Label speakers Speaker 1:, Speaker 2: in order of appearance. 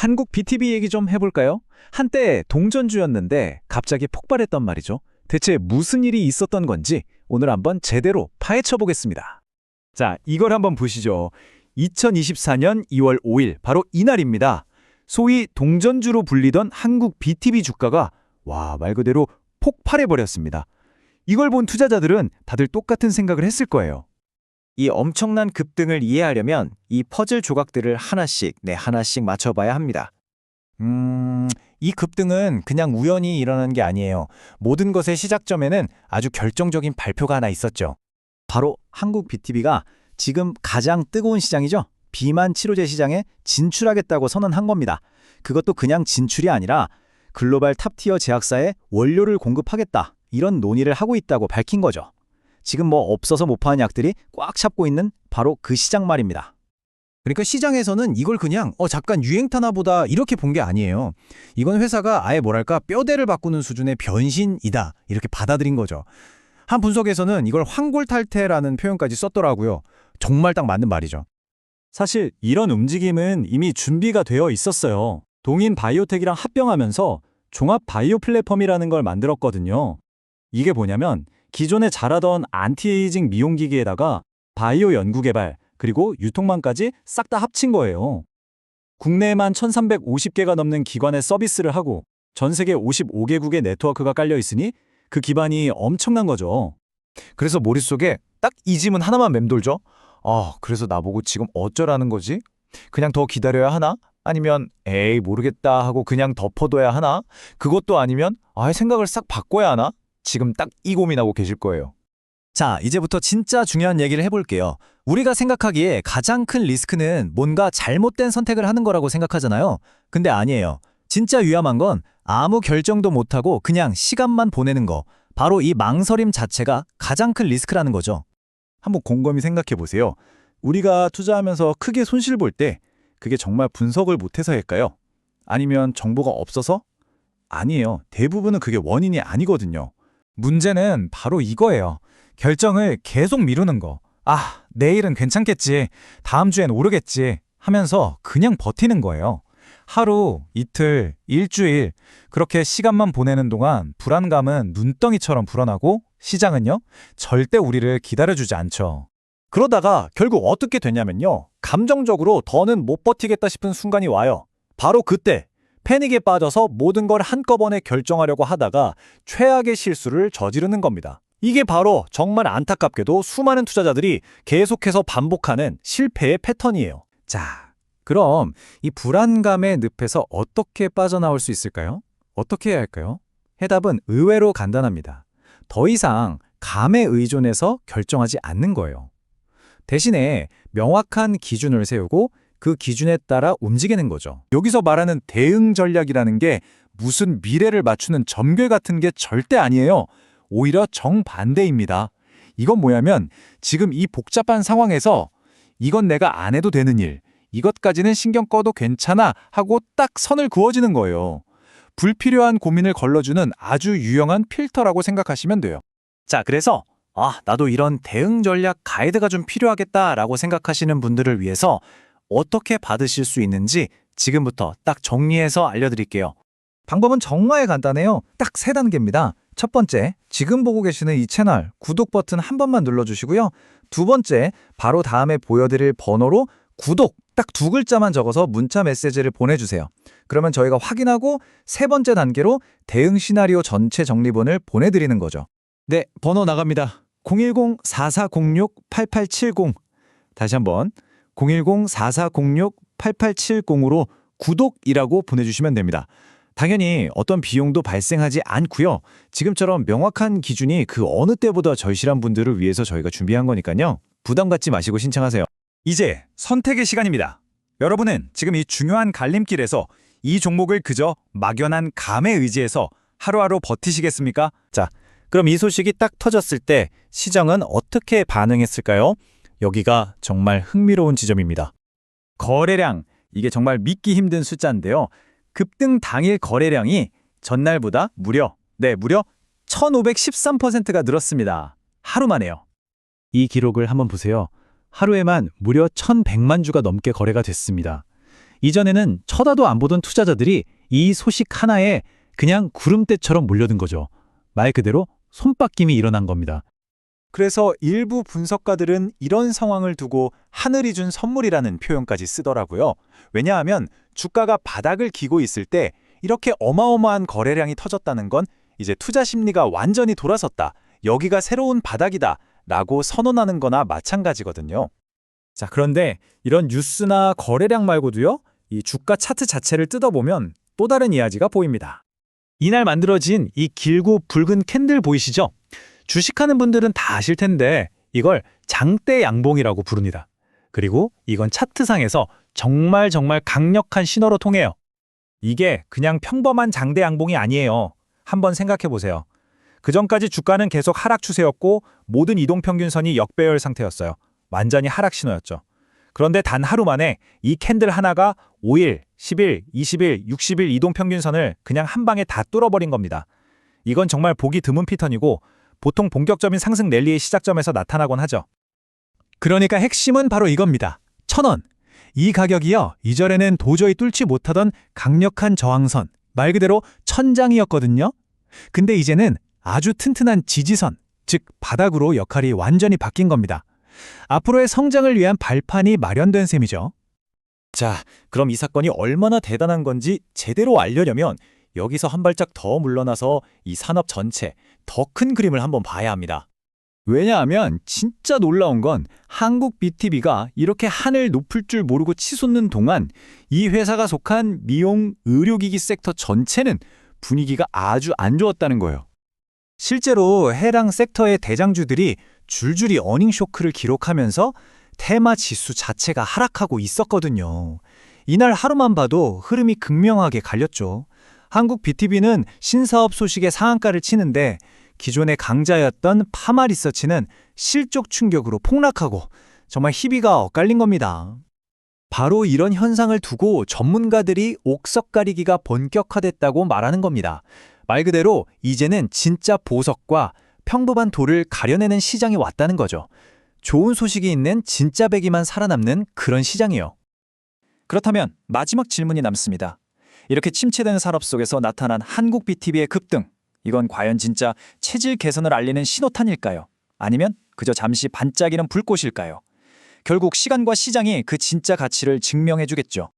Speaker 1: 한국 BTV 얘기 좀 해볼까요? 한때 동전주였는데 갑자기 폭발했던 말이죠. 대체 무슨 일이 있었던 건지 오늘 한번 제대로 파헤쳐 보겠습니다. 자, 이걸 한번 보시죠. 2024년 2월 5일 바로 이날입니다. 소위 동전주로 불리던 한국 BTV 주가가 와, 말 그대로 폭발해 버렸습니다. 이걸 본 투자자들은 다들 똑같은 생각을 했을 거예요.
Speaker 2: 이 엄청난 급등을 이해하려면 이 퍼즐 조각들을 하나씩, 네, 하나씩 맞춰봐야 합니다. 음, 이 급등은 그냥 우연히 일어난 게 아니에요. 모든 것의 시작점에는 아주 결정적인 발표가 하나 있었죠. 바로 한국 BTV가 지금 가장 뜨거운 시장이죠. 비만 치료제 시장에 진출하겠다고 선언한 겁니다. 그것도 그냥 진출이 아니라 글로벌 탑티어 제약사에 원료를 공급하겠다. 이런 논의를 하고 있다고 밝힌 거죠. 지금 뭐 없어서 못 파는 약들이 꽉 잡고 있는 바로 그 시장 말입니다.
Speaker 3: 그러니까 시장에서는 이걸 그냥 어 잠깐 유행타나 보다 이렇게 본 게 아니에요. 이건 회사가 아예 뭐랄까 뼈대를 바꾸는 수준의 변신이다 이렇게 받아들인 거죠. 한 분석에서는 이걸 황골탈태라는 표현까지 썼더라고요. 정말 딱 맞는 말이죠.
Speaker 4: 사실 이런 움직임은 이미 준비가 되어 있었어요. 동인 바이오텍이랑 합병하면서 종합 바이오 플랫폼이라는 걸 만들었거든요. 이게 뭐냐면 기존에 잘하던 안티에이징 미용기기에다가 바이오 연구개발 그리고 유통망까지 싹 다 합친 거예요. 국내에만 1350개가 넘는 기관에 서비스를 하고 전 세계 55개국의 네트워크가 깔려 있으니 그 기반이 엄청난 거죠.
Speaker 2: 그래서 머릿속에 딱이 질문 하나만 맴돌죠. 아, 그래서 나보고 지금 어쩌라는 거지? 그냥 더 기다려야 하나? 아니면 에이 모르겠다 하고 그냥 덮어둬야 하나? 그것도 아니면 아예 생각을 싹 바꿔야 하나? 지금 딱 이 고민하고 계실 거예요. 자, 이제부터 진짜 중요한 얘기를 해볼게요. 우리가 생각하기에 가장 큰 리스크는 뭔가 잘못된 선택을 하는 거라고 생각하잖아요. 근데 아니에요. 진짜 위험한 건 아무 결정도 못하고 그냥 시간만 보내는 거. 바로 이 망설임 자체가 가장 큰 리스크라는 거죠.
Speaker 5: 한번 곰곰이 생각해 보세요. 우리가 투자하면서 크게 손실 볼 때 그게 정말 분석을 못해서일까요? 아니면 정보가 없어서? 아니에요. 대부분은 그게 원인이 아니거든요.
Speaker 3: 문제는 바로 이거예요. 결정을 계속 미루는 거. 아, 내일은 괜찮겠지. 다음 주엔 오르겠지. 하면서 그냥 버티는 거예요. 하루, 이틀, 일주일 그렇게 시간만 보내는 동안 불안감은 눈덩이처럼 불어나고 시장은요? 절대 우리를 기다려주지 않죠.
Speaker 5: 그러다가 결국 어떻게 되냐면요. 감정적으로 더는 못 버티겠다 싶은 순간이 와요. 바로 그때 패닉에 빠져서 모든 걸 한꺼번에 결정하려고 하다가 최악의 실수를 저지르는 겁니다. 이게 바로 정말 안타깝게도 수많은 투자자들이 계속해서 반복하는 실패의 패턴이에요.
Speaker 3: 자, 그럼 이 불안감의 늪에서 어떻게 빠져나올 수 있을까요? 어떻게 해야 할까요? 해답은 의외로 간단합니다. 더 이상 감에 의존해서 결정하지 않는 거예요. 대신에 명확한 기준을 세우고 그 기준에 따라 움직이는 거죠.
Speaker 5: 여기서 말하는 대응 전략이라는 게 무슨 미래를 맞추는 점괘 같은 게 절대 아니에요. 오히려 정반대입니다. 이건 뭐냐면 지금 이 복잡한 상황에서 이건 내가 안 해도 되는 일, 이것까지는 신경 꺼도 괜찮아 하고 딱 선을 그어지는 거예요. 불필요한 고민을 걸러주는 아주 유용한 필터라고 생각하시면 돼요.
Speaker 2: 자, 그래서 아, 나도 이런 대응 전략 가이드가 좀 필요하겠다라고 생각하시는 분들을 위해서 어떻게 받으실 수 있는지 지금부터 딱 정리해서 알려드릴게요.
Speaker 3: 방법은 정말 간단해요. 딱 세 단계입니다. 첫 번째, 지금 보고 계시는 이 채널 구독 버튼 한 번만 눌러주시고요. 두 번째, 바로 다음에 보여드릴 번호로 구독 딱 두 글자만 적어서 문자 메시지를 보내주세요. 그러면 저희가 확인하고 세 번째 단계로 대응 시나리오 전체 정리본을 보내드리는 거죠.
Speaker 4: 네, 번호 나갑니다. 010-4406-8870. 다시 한번 010-4406-8870으로 구독이라고 보내주시면 됩니다. 당연히 어떤 비용도 발생하지 않고요. 지금처럼 명확한 기준이 그 어느 때보다 절실한 분들을 위해서 저희가 준비한 거니까요. 부담 갖지 마시고 신청하세요.
Speaker 5: 이제 선택의 시간입니다. 여러분은 지금 이 중요한 갈림길에서 이 종목을 그저 막연한 감에 의지해서 하루하루 버티시겠습니까?
Speaker 2: 자, 그럼 이 소식이 딱 터졌을 때 시장은 어떻게 반응했을까요? 여기가 정말 흥미로운 지점입니다.
Speaker 1: 거래량, 이게 정말 믿기 힘든 숫자인데요. 급등 당일 거래량이 전날보다 무려, 네, 무려 1513%가 늘었습니다. 하루 만에요.
Speaker 4: 이 기록을 한번 보세요. 하루에만 무려 1100만 주가 넘게 거래가 됐습니다.
Speaker 1: 이전에는 쳐다도 안 보던 투자자들이 이 소식 하나에 그냥 구름대처럼 몰려든 거죠. 말 그대로 손바뀜이 일어난 겁니다.
Speaker 2: 그래서 일부 분석가들은 이런 상황을 두고 하늘이 준 선물이라는 표현까지 쓰더라고요. 왜냐하면 주가가 바닥을 기고 있을 때 이렇게 어마어마한 거래량이 터졌다는 건 이제 투자 심리가 완전히 돌아섰다. 여기가 새로운 바닥이다. 라고 선언하는 거나 마찬가지거든요.
Speaker 3: 자, 그런데 이런 뉴스나 거래량 말고도요. 이 주가 차트 자체를 뜯어보면 또 다른 이야기가 보입니다.
Speaker 1: 이날 만들어진 이 길고 붉은 캔들 보이시죠? 주식하는 분들은 다 아실 텐데 이걸 장대 양봉이라고 부릅니다. 그리고 이건 차트상에서 정말 정말 강력한 신호로 통해요.
Speaker 3: 이게 그냥 평범한 장대 양봉이 아니에요. 한번 생각해 보세요. 그 전까지 주가는 계속 하락 추세였고 모든 이동 평균선이 역배열 상태였어요. 완전히 하락 신호였죠. 그런데 단 하루 만에 이 캔들 하나가 5일, 10일, 20일, 60일 이동 평균선을 그냥 한 방에 다 뚫어버린 겁니다. 이건 정말 보기 드문 패턴이고 보통 본격적인 상승 랠리의 시작점에서 나타나곤 하죠.
Speaker 1: 그러니까 핵심은 바로 이겁니다. 천 원. 이 가격이요. 이전에는 도저히 뚫지 못하던 강력한 저항선, 말 그대로 천장이었거든요. 근데 이제는 아주 튼튼한 지지선, 즉 바닥으로 역할이 완전히 바뀐 겁니다. 앞으로의 성장을 위한 발판이 마련된 셈이죠.
Speaker 2: 자, 그럼 이 사건이 얼마나 대단한 건지 제대로 알려려면 여기서 한 발짝 더 물러나서 이 산업 전체, 더 큰 그림을 한번 봐야 합니다.
Speaker 1: 왜냐하면 진짜 놀라운 건 한국 BTV가 이렇게 하늘 높을 줄 모르고 치솟는 동안 이 회사가 속한 미용 의료기기 섹터 전체는 분위기가 아주 안 좋았다는 거예요. 실제로 해당 섹터의 대장주들이 줄줄이 어닝 쇼크를 기록하면서 테마 지수 자체가 하락하고 있었거든요. 이날 하루만 봐도 흐름이 극명하게 갈렸죠. 한국 BTV는 신사업 소식에 상한가를 치는데 기존의 강자였던 파마 리서치는 실적 충격으로 폭락하고 정말 희비가 엇갈린 겁니다. 바로 이런 현상을 두고 전문가들이 옥석 가리기가 본격화됐다고 말하는 겁니다. 말 그대로 이제는 진짜 보석과 평범한 돌을 가려내는 시장이 왔다는 거죠. 좋은 소식이 있는 진짜 배기만 살아남는 그런 시장이요.
Speaker 2: 그렇다면 마지막 질문이 남습니다. 이렇게 침체되는 산업 속에서 나타난 한국 BTV의 급등, 이건 과연 진짜 체질 개선을 알리는 신호탄일까요? 아니면 그저 잠시 반짝이는 불꽃일까요? 결국 시간과 시장이 그 진짜 가치를 증명해 주겠죠.